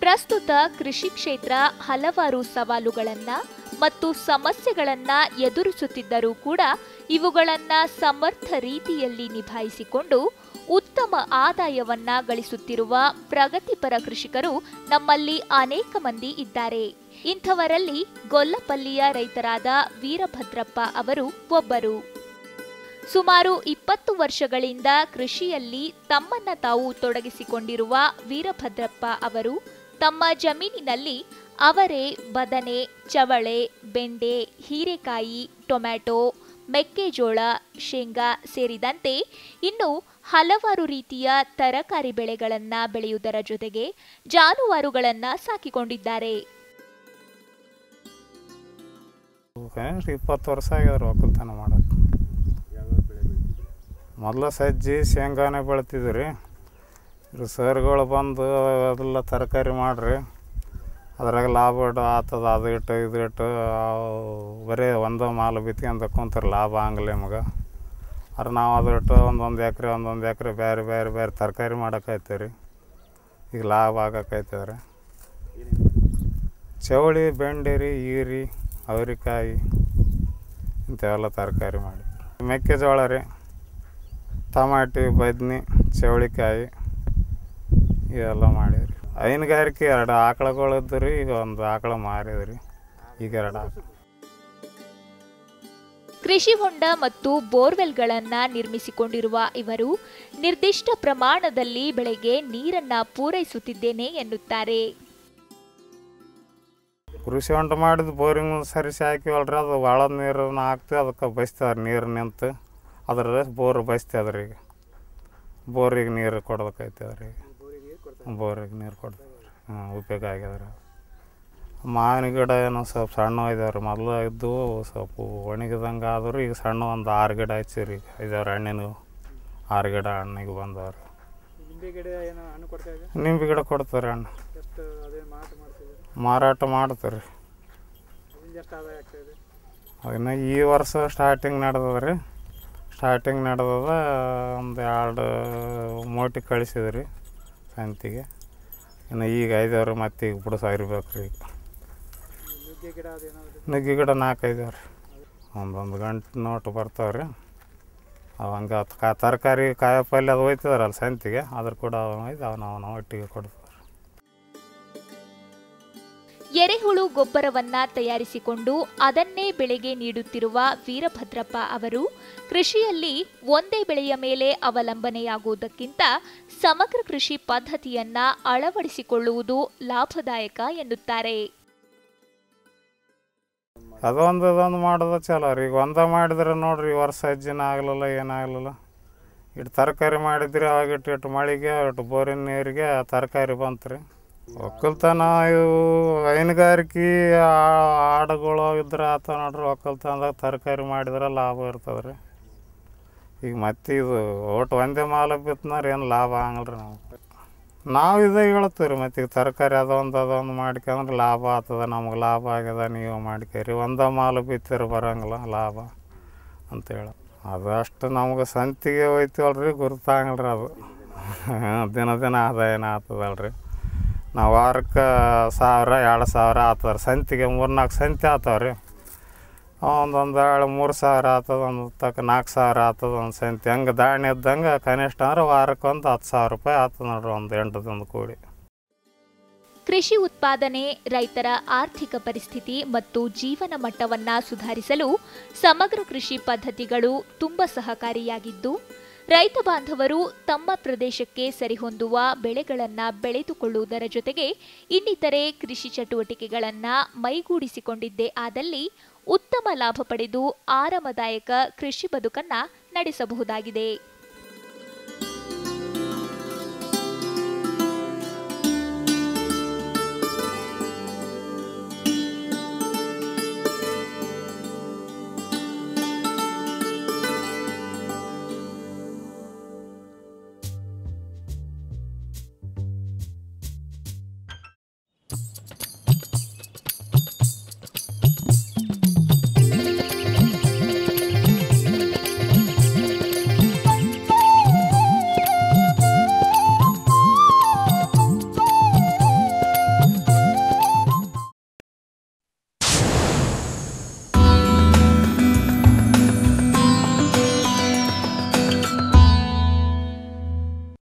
ಪ್ರಸ್ತುತ ಕೃಷಿ ಕ್ಷೇತ್ರ ಹಲವಾರು ಸವಾಲುಗಳನ್ನ ಮತ್ತು ಸಮಸ್ಯೆಗಳನ್ನ ಎದುರಿಸುತ್ತಿದ್ದರೂ ಕೂಡ ಇವುಗಳನ್ನ ಸಮರ್ಥ ರೀತಿಯಲ್ಲಿ ನಿಭಾಯಿಸಿಕೊಂಡು ಉತ್ತಮ ಆದಾಯವನ್ನ ಗಳಿಸುತ್ತಿರುವ ಪ್ರಗತಿಪರ ಕೃಷಿಕರು ನಮ್ಮಲ್ಲಿ ಅನೇಕ ಮಂದಿ ಇದ್ದಾರೆ. ಇಂಥವರಲ್ಲಿ ಗೊಲ್ಲಪಲ್ಲಿಯ ರೈತರಾದ ವೀರಭದ್ರಪ್ಪ ಅವರು ಒಬ್ಬರು. ಸುಮಾರು ಇಪ್ಪತ್ತು ವರ್ಷಗಳಿಂದ ಕೃಷಿಯಲ್ಲಿ ತಮ್ಮನ್ನ ತಾವು ತೊಡಗಿಸಿಕೊಂಡಿರುವ ವೀರಭದ್ರಪ್ಪ ಅವರು ತಮ್ಮ ಜಮೀನಿನಲ್ಲಿ ಅವರೆ ಬದನೆ, ಚವಳೆ, ಬೆಂಡೆ, ಹೀರೆಕಾಯಿ, ಟೊಮ್ಯಾಟೊ ಮೆಕ್ಕೆಜೋಳ, ಶೇಂಗಾ ಸೇರಿದಂತೆ ಇನ್ನು ಹಲವಾರು ರೀತಿಯ ತರಕಾರಿ ಬೆಳೆಗಳನ್ನು ಬೆಳೆಯುವುದರ ಜೊತೆಗೆ ಜಾನುವಾರುಗಳನ್ನು ಸಾಕಿಕೊಂಡಿದ್ದಾರೆ. ಇಪ್ಪತ್ತು ವರ್ಷ ಆಗ್ಯದ ಒಕ್ಕಲ್ತನ ಮಾಡಕ್ಕೆ. ಮೊದಲ ಸಜ್ಜಿ ಶೇಂಗಾನೇ ಬೆಳಿತಿದ್ವಿ ಸರ್ಗಳು ಬಂದು ಅದೆಲ್ಲ ತರಕಾರಿ ಮಾಡ್ರಿ. ಅದ್ರಾಗ ಲಾಭ ಇಟ್ಟು ಆತದ ಅದು ಇಟ್ಟು, ಇದು ಇಟ್ಟು ಬರೀ ಒಂದೋ ಮಾಲು ಬಿತ್ಕೊಂತ ಕುಂತಾರೆ ಲಾಭ ಆಗಲ್ಲ ನಿಮ್ಗೆ ಆದ್ರೆ ನಾವು ಅದು ಇಟ್ಟು ಒಂದೊಂದು ಎಕರೆ ಒಂದೊಂದು ಎಕರೆ ಬೇರೆ ಬೇರೆ ಬೇರೆ ತರಕಾರಿ ಮಾಡೋಕೈತೆ ರೀ. ಈಗ ಲಾಭ ಆಗಕ್ಕೈತದ ರೀ ಚವಳಿ ಬೆಂಡೆ ರೀ ಈರಿ, ಅವರಿಕಾಯಿ ಇಂಥವೆಲ್ಲ ತರಕಾರಿ ಮಾಡಿ. ಮೆಕ್ಕೆಜೋಳ ರೀ. ಟಮಾಟಿ, ಬದ್ನಿ, ಚೌಳಿಕಾಯಿ, ಇವೆಲ್ಲ ಮಾಡೀವಿ ಹೈನುಗಾರಿಕೆ ಎರಡು ಆಕಳಗಳು ಇದ್ದು ರೀ ಈಗ ಒಂದು ಆಕಳ ಮಾರಿದ್ರಿ. ಈಗ ಎರಡು ಆಕಳ. ಕೃಷಿ ಹೊಂಡ ಮತ್ತು ಬೋರ್ವೆಲ್ಗಳನ್ನು ನಿರ್ಮಿಸಿಕೊಂಡಿರುವ ಇವರು ನಿರ್ದಿಷ್ಟ ಪ್ರಮಾಣದಲ್ಲಿ ಬೆಳೆಗೆ ನೀರನ್ನು ಪೂರೈಸುತ್ತಿದ್ದೇನೆ ಎನ್ನುತ್ತಾರೆ. ಕೃಷಿ ಹೊಂಡ ಮಾಡಿದ ಬೋರಿಂಗ್ ಸರಿಸಿ ಹಾಕಿವಲ್ರಿ ಅದು ಒಳ ನೀರನ್ನು ಹಾಕ್ತಿ ಅದಕ್ಕೆ ಬಯಸ್ತಾರೆ ನೀರು ನಿಂತು. ಅದರ ಬೋರ್ ಬಸ್ತದ ರೀ ಈಗ. ಬೋರಿಗೆ ನೀರು ಕೊಡ್ಬೇಕೈತದ ರೀ ಈಗ. ಬೋರಿಗೆ ನೀರು ಕೊಡ್ತೀವಿ ಹ್ಞೂ ಉಪಯೋಗ ಆಗ್ಯದ ಮಾವಿನ ಗಿಡ ಏನೋ ಸ್ವಲ್ಪ ಸಣ್ಣ ಇದಾವ್ರಿ. ಮೊದಲು ಇದ್ದು ಸ್ವಲ್ಪ ಒಣಗಿದಂಗೆ ಆದರೂ ಈಗ ಸಣ್ಣ ಒಂದು ಆರು ಗಿಡ ಹಚ್ಚಿರಿ ಈಗ ಇದಾವ್ರಿ ಹಣ್ಣಿನ ಆರು ಗಿಡ ಹಣ್ಣಿಗೆ ಬಂದವ್ರಿ. ನಿಂಬೆ ಗಿಡ ಕೊಡ್ತಾರೆ ಹಣ್ಣು. ಮಾರಾಟ ಮಾಡ್ತಾರೆ ಅದನ್ನ ಈ ವರ್ಷ ಸ್ಟಾರ್ಟಿಂಗ್ ನಡೆದದ ರೀ ಸ್ಟಾರ್ಟಿಂಗ್ ನಡೆದದ ಒಂದು ಎರಡು ಮೋಟಿ ಕಳಿಸಿದ್ರಿ. ಸಂತಿಗೆ ಇನ್ನು ಈಗ ಐದಾರು ಮತ್ತೆ ಈಗ ಸಾವಿರಬೇಕು ರೀ ನುಗ್ಗೆ ಗಿಡ ನಾಲ್ಕೈದು ರೀ ಒಂದೊಂದು ಗಂಟೆ ನೋಟು ಬರ್ತಾವೆ ರೀ ಅವು ಹಂಗೆ ಕಾ ತರಕಾರಿ ಕಾಯಪಲ್ಯ ಅದು ಹೋಯ್ತದ್ರಲ್ಲ ಸಂತಿಗೆ, ಅದ್ರ ಕೂಡ ಒಯ್ದು ಅವನು ಅವನ ಒಟ್ಟಿಗೆ ಕೊಡ್ತಾರೆ ಎರೆಹುಳು ಗೊಬ್ಬರವನ್ನ ತಯಾರಿಸಿಕೊಂಡು ಅದನ್ನೇ ಬೆಳೆಗೆ ನೀಡುತ್ತಿರುವ ವೀರಭದ್ರಪ್ಪ ಅವರು ಕೃಷಿಯಲ್ಲಿ ಒಂದೇ ಬೆಳೆಯ ಮೇಲೆ ಅವಲಂಬನೆಯಾಗುವುದಕ್ಕಿಂತ ಸಮಗ್ರ ಕೃಷಿ ಪದ್ಧತಿಯನ್ನ ಅಳವಡಿಸಿಕೊಳ್ಳುವುದು ಲಾಭದಾಯಕ ಎನ್ನುತ್ತಾರೆ. ಅದೊಂದು ಅದೊಂದು ಮಾಡೋದು ಚಲೋ ರೀ. ಈಗ ಒಂದ ಮಾಡಿದ್ರೆ ನೋಡ್ರಿ ವರ್ಷ ಅಜ್ಜಿನ ಆಗಲಿಲ್ಲ ಏನಾಗಲಿಲ್ಲ ಇಟ್ಟು ತರಕಾರಿ ಮಾಡಿದ್ರೆ ಅವಾಗ ಇಟ್ಟು ಇಟ್ಟು ಮಳೆಗೆ, ಇಟ್ಟು ಬೋರಿನ ನೀರಿಗೆ ತರಕಾರಿ ಬಂತು ರೀ ಒಕ್ಕಲ್ತನ ಇವು ಹೈನುಗಾರಿಕೆ ಆಡುಗಳು ಇದ್ರೆ ಆತ ನೋಡ್ರಿ ಒಕ್ಕಲ್ತನದಾಗ ತರಕಾರಿ ಮಾಡಿದ್ರೆ ಲಾಭ ಇರ್ತದೆ ರೀ ಈಗ ಮತ್ತೆ ಇದು ಒಟ್ಟು ಒಂದೇ ಮಾಲ ಬಿತ್ತನಾರ ಏನು ಲಾಭ ಆಗಲ್ಲ ರೀ ನಾವು ನಾವು ಇದೇ ಹೇಳ್ತೀವಿ ರೀ ಮತ್ತು ಈಗ ತರಕಾರಿ ಅದೊಂದು ಅದೊಂದು ಮಾಡ್ಕೊಂಡ್ರೆ ಲಾಭ ಆಗ್ತದೆ, ನಮ್ಗೆ ಲಾಭ ಆಗ್ಯದ ನೀವು ಮಾಡ್ಕೇರಿ. ಒಂದೇ ಮಾಲು ಬಿತ್ತಿರ ಬರೋಂಗಿಲ್ಲ, ಲಾಭ ಅಂತೇಳಿ ಅದು ಅಷ್ಟು ನಮ್ಗೆ ಸಂತಿಗೆ ಹೋಯ್ತೀವಲ್ರಿ ಗುರುತಾಗಲ್ರಿ ಅದು. ದಿನ ದಿನ ಆದಾಯನ ಆಗ್ತದಲ್ರಿ. ನಾವು ವಾರಕ್ಕೆ ಸಾವಿರ, ಎರಡು ಸಾವಿರ ಆತವ್ರ ಸಂತಿಗೆ ಮೂರು ನಾಲ್ಕು ಸಂತೆ ಆತವ್ರಿ. ಒಂದೊಂದು ಎರಡು ಮೂರು ಸಾವಿರ ಆತದ, ಒಂದು ತಕ್ಕ ನಾಲ್ಕು ಸಾವಿರ ಆತದ, ಒಂದು ಸಂತೆ. ಹಂಗೆ ದಾಣಿ ಇದ್ದಂಗೆ ಕನಿಷ್ಠ ಅಂದ್ರೆ ವಾರಕ್ಕೆ ಒಂದು ಹತ್ತು ಸಾವಿರ ರೂಪಾಯಿ ಆತದ ನೋಡ್ರಿ ಒಂದು ಎಂಟು ದಿನದ ಕೂಡಿ. ಕೃಷಿ ಉತ್ಪಾದನೆ, ರೈತರ ಆರ್ಥಿಕ ಪರಿಸ್ಥಿತಿ ಮತ್ತು ಜೀವನ ಮಟ್ಟವನ್ನು ಸುಧಾರಿಸಲು ಸಮಗ್ರ ಕೃಷಿ ಪದ್ಧತಿಗಳು ತುಂಬ ಸಹಕಾರಿಯಾಗಿದ್ದು ರೈತ ಬಾಂಧವರು ತಮ್ಮ ಪ್ರದೇಶಕ್ಕೆ ಸರಿಹೊಂದುವ ಬೆಳೆಗಳನ್ನು ಬೆಳೆದುಕೊಳ್ಳುವುದರ ಜೊತೆಗೆ ಇನ್ನಿತರೆ ಕೃಷಿ ಚಟುವಟಿಕೆಗಳನ್ನು ಮೈಗೂಡಿಸಿಕೊಂಡಿದ್ದೇ ಆದಲ್ಲಿ ಉತ್ತಮ ಲಾಭ ಪಡೆದು ಆರಾಮದಾಯಕ ಕೃಷಿ ಬದುಕನ್ನ ನಡೆಸಬಹುದಾಗಿದೆ.